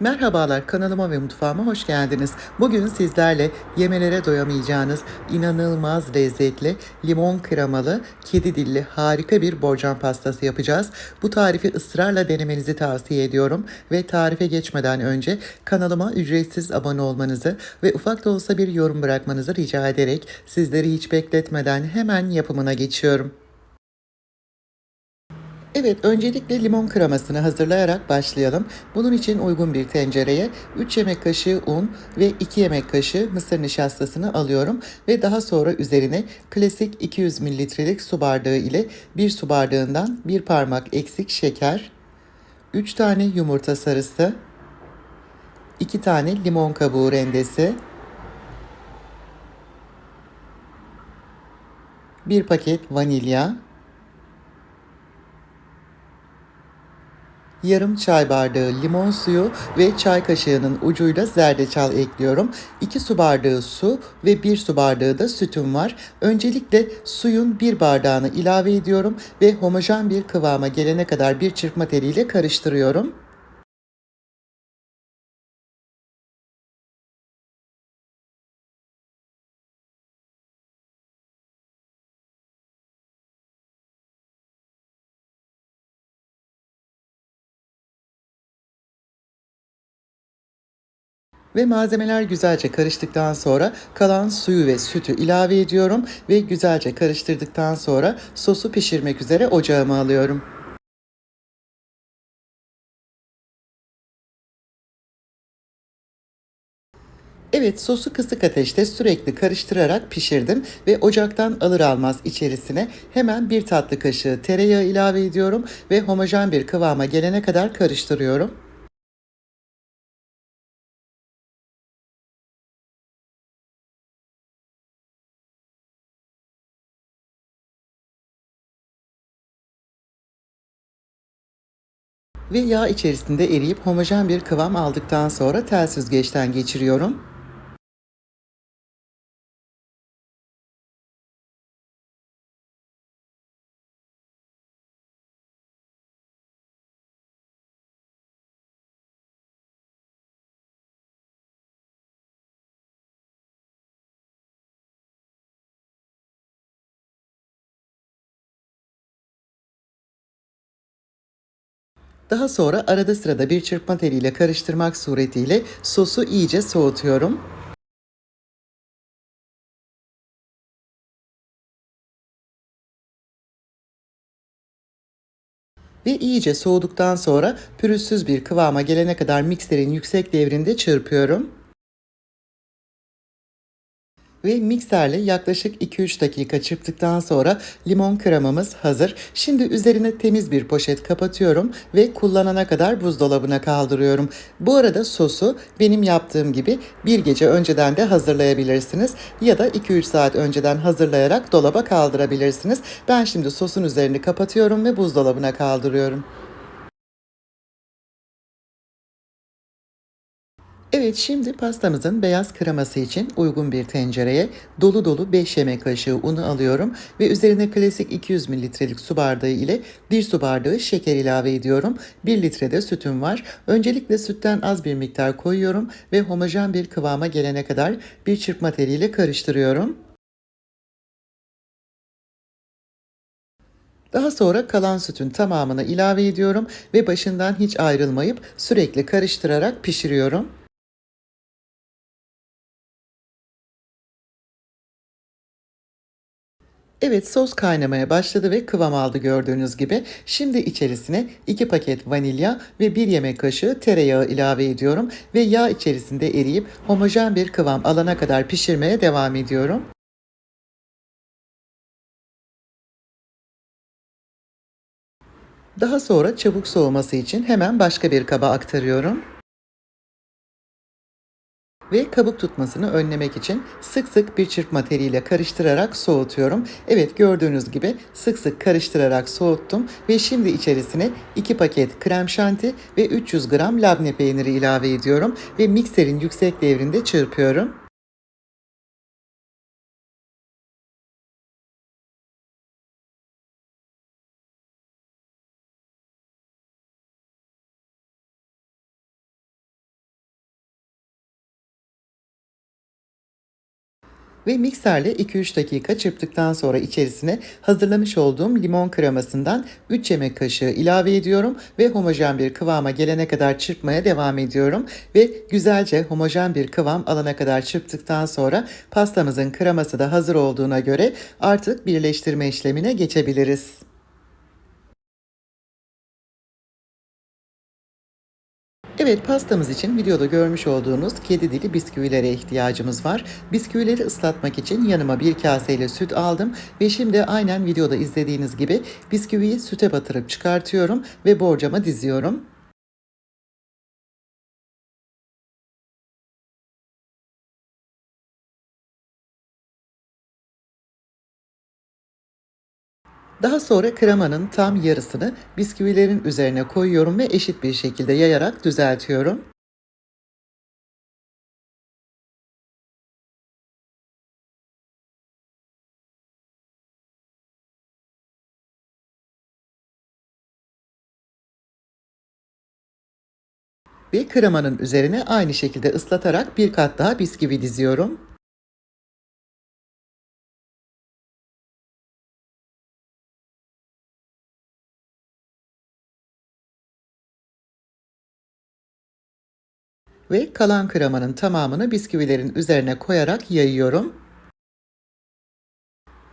Merhabalar kanalıma ve mutfağıma hoş geldiniz. Bugün sizlerle yemelere doyamayacağınız inanılmaz lezzetli limon kremalı kedi dilli harika bir borcam pastası yapacağız. Bu tarifi ısrarla denemenizi tavsiye ediyorum ve tarife geçmeden önce kanalıma ücretsiz abone olmanızı ve ufak da olsa bir yorum bırakmanızı rica ederek sizleri hiç bekletmeden hemen yapımına geçiyorum. Evet, öncelikle limon kremasını hazırlayarak başlayalım. Bunun için uygun bir tencereye 3 yemek kaşığı un ve 2 yemek kaşığı mısır nişastasını alıyorum ve daha sonra üzerine klasik 200 mililitrelik su bardağı ile 1 su bardağından 1 parmak eksik şeker, 3 tane yumurta sarısı, 2 tane limon kabuğu rendesi, 1 paket vanilya, yarım çay bardağı limon suyu ve çay kaşığının ucuyla zerdeçal ekliyorum. 2 su bardağı su ve 1 su bardağı da sütüm var. Öncelikle suyun 1 bardağını ilave ediyorum ve homojen bir kıvama gelene kadar bir çırpma teliyle karıştırıyorum. Ve malzemeler güzelce karıştıktan sonra kalan suyu ve sütü ilave ediyorum ve güzelce karıştırdıktan sonra sosu pişirmek üzere ocağıma alıyorum. Evet sosu kısık ateşte sürekli karıştırarak pişirdim ve ocaktan alır almaz içerisine hemen bir tatlı kaşığı tereyağı ilave ediyorum ve homojen bir kıvama gelene kadar karıştırıyorum. Ve yağ içerisinde eriyip homojen bir kıvam aldıktan sonra tel süzgeçten geçiriyorum. Daha sonra arada sırada bir çırpma teliyle karıştırmak suretiyle sosu iyice soğutuyorum. Ve iyice soğuduktan sonra pürüzsüz bir kıvama gelene kadar mikserin yüksek devrinde çırpıyorum ve mikserle yaklaşık 2-3 dakika çırptıktan sonra limon kremamız hazır. Şimdi üzerine temiz bir poşet kapatıyorum ve kullanana kadar buzdolabına kaldırıyorum. Bu arada sosu benim yaptığım gibi bir gece önceden de hazırlayabilirsiniz ya da 2-3 saat önceden hazırlayarak dolaba kaldırabilirsiniz. Ben şimdi sosun üzerini kapatıyorum ve buzdolabına kaldırıyorum. Evet şimdi pastamızın beyaz kreması için uygun bir tencereye dolu dolu 5 yemek kaşığı unu alıyorum ve üzerine klasik 200 mililitrelik su bardağı ile 1 su bardağı şeker ilave ediyorum. 1 litre de sütüm var. Öncelikle sütten az bir miktar koyuyorum ve homojen bir kıvama gelene kadar bir çırpma teliyle karıştırıyorum. Daha sonra kalan sütün tamamını ilave ediyorum ve başından hiç ayrılmayıp sürekli karıştırarak pişiriyorum. Evet sos kaynamaya başladı ve kıvam aldı gördüğünüz gibi. Şimdi içerisine 2 paket vanilya ve 1 yemek kaşığı tereyağı ilave ediyorum ve yağ içerisinde eriyip homojen bir kıvam alana kadar pişirmeye devam ediyorum. Daha sonra çabuk soğuması için hemen başka bir kaba aktarıyorum ve kabuk tutmasını önlemek için sık sık bir çırpma teliyle karıştırarak soğutuyorum. Evet gördüğünüz gibi sık sık karıştırarak soğuttum ve şimdi içerisine 2 paket krem şanti ve 300 gram labne peyniri ilave ediyorum ve mikserin yüksek devrinde çırpıyorum. Ve mikserle 2-3 dakika çırptıktan sonra içerisine hazırlamış olduğum limon kremasından 3 yemek kaşığı ilave ediyorum ve homojen bir kıvama gelene kadar çırpmaya devam ediyorum ve güzelce homojen bir kıvam alana kadar çırptıktan sonra pastamızın kreması da hazır olduğuna göre artık birleştirme işlemine geçebiliriz. Evet pastamız için videoda görmüş olduğunuz kedi dili bisküvilere ihtiyacımız var. Bisküvileri ıslatmak için yanıma bir kaseyle süt aldım ve şimdi aynen videoda izlediğiniz gibi bisküviyi süte batırıp çıkartıyorum ve borcama diziyorum. Daha sonra kremanın tam yarısını bisküvilerin üzerine koyuyorum ve eşit bir şekilde yayarak düzeltiyorum. Ve kremanın üzerine aynı şekilde ıslatarak bir kat daha bisküvi diziyorum. Ve kalan kremanın tamamını bisküvilerin üzerine koyarak yayıyorum.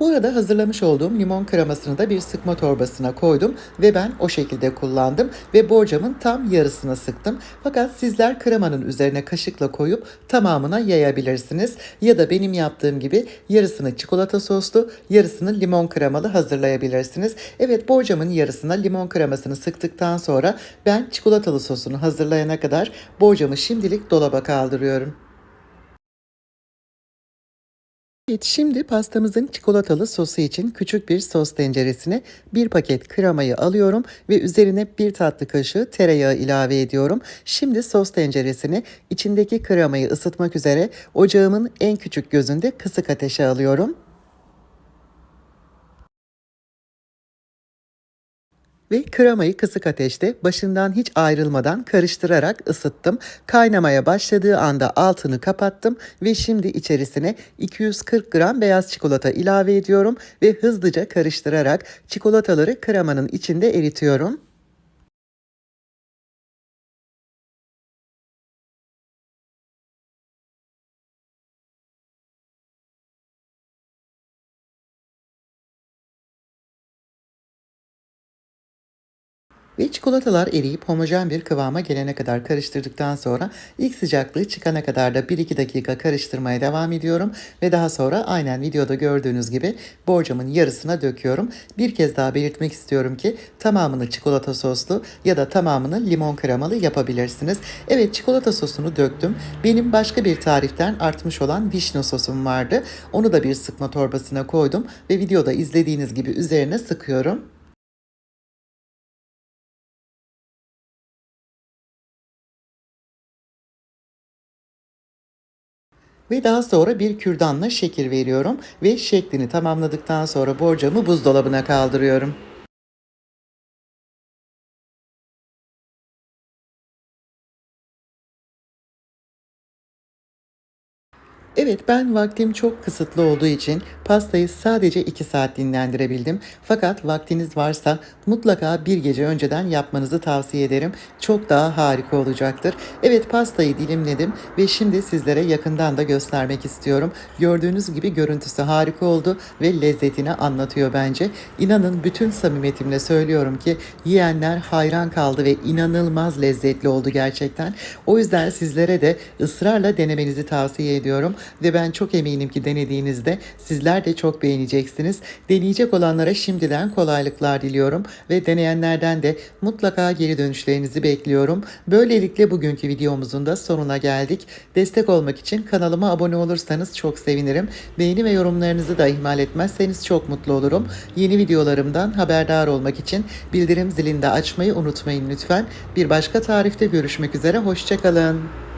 Bu arada hazırlamış olduğum limon kremasını da bir sıkma torbasına koydum ve ben o şekilde kullandım ve borcamın tam yarısını sıktım. Fakat sizler kremanın üzerine kaşıkla koyup tamamına yayabilirsiniz. Ya da benim yaptığım gibi yarısını çikolata soslu, yarısını limon kremalı hazırlayabilirsiniz. Evet borcamın yarısına limon kremasını sıktıktan sonra ben çikolatalı sosunu hazırlayana kadar borcamı şimdilik dolaba kaldırıyorum. Evet, şimdi pastamızın çikolatalı sosu için küçük bir sos tenceresine bir paket kremayı alıyorum ve üzerine bir tatlı kaşığı tereyağı ilave ediyorum. Şimdi sos tenceresini içindeki kremayı ısıtmak üzere ocağımın en küçük gözünde kısık ateşe alıyorum. Ve kremayı kısık ateşte başından hiç ayrılmadan karıştırarak ısıttım. Kaynamaya başladığı anda altını kapattım ve şimdi içerisine 240 gram beyaz çikolata ilave ediyorum ve hızlıca karıştırarak çikolataları kremanın içinde eritiyorum. Ve çikolatalar eriyip homojen bir kıvama gelene kadar karıştırdıktan sonra ilk sıcaklığı çıkana kadar da 1-2 dakika karıştırmaya devam ediyorum. Ve daha sonra aynen videoda gördüğünüz gibi borcamın yarısına döküyorum. Bir kez daha belirtmek istiyorum ki tamamını çikolata soslu ya da tamamını limon kremalı yapabilirsiniz. Evet çikolata sosunu döktüm. Benim başka bir tariften artmış olan vişne sosum vardı. Onu da bir sıkma torbasına koydum ve videoda izlediğiniz gibi üzerine sıkıyorum. Ve daha sonra bir kürdanla şekil veriyorum ve şeklini tamamladıktan sonra borcamı buzdolabına kaldırıyorum. Evet ben vaktim çok kısıtlı olduğu için pastayı sadece 2 saat dinlendirebildim. Fakat vaktiniz varsa mutlaka bir gece önceden yapmanızı tavsiye ederim. Çok daha harika olacaktır. Evet pastayı dilimledim ve şimdi sizlere yakından da göstermek istiyorum. Gördüğünüz gibi görüntüsü harika oldu ve lezzetini anlatıyor bence. İnanın bütün samimiyetimle söylüyorum ki yiyenler hayran kaldı ve inanılmaz lezzetli oldu gerçekten. O yüzden sizlere de ısrarla denemenizi tavsiye ediyorum ve ben çok eminim ki denediğinizde sizler de çok beğeneceksiniz. Deneyecek olanlara şimdiden kolaylıklar diliyorum ve deneyenlerden de mutlaka geri dönüşlerinizi bekliyorum. Böylelikle bugünkü videomuzun da sonuna geldik. Destek olmak için kanalıma abone olursanız çok sevinirim. Beğeni ve yorumlarınızı da ihmal etmezseniz çok mutlu olurum. Yeni videolarımdan haberdar olmak için bildirim zilini de açmayı unutmayın lütfen. Bir başka tarifte görüşmek üzere, hoşçakalın.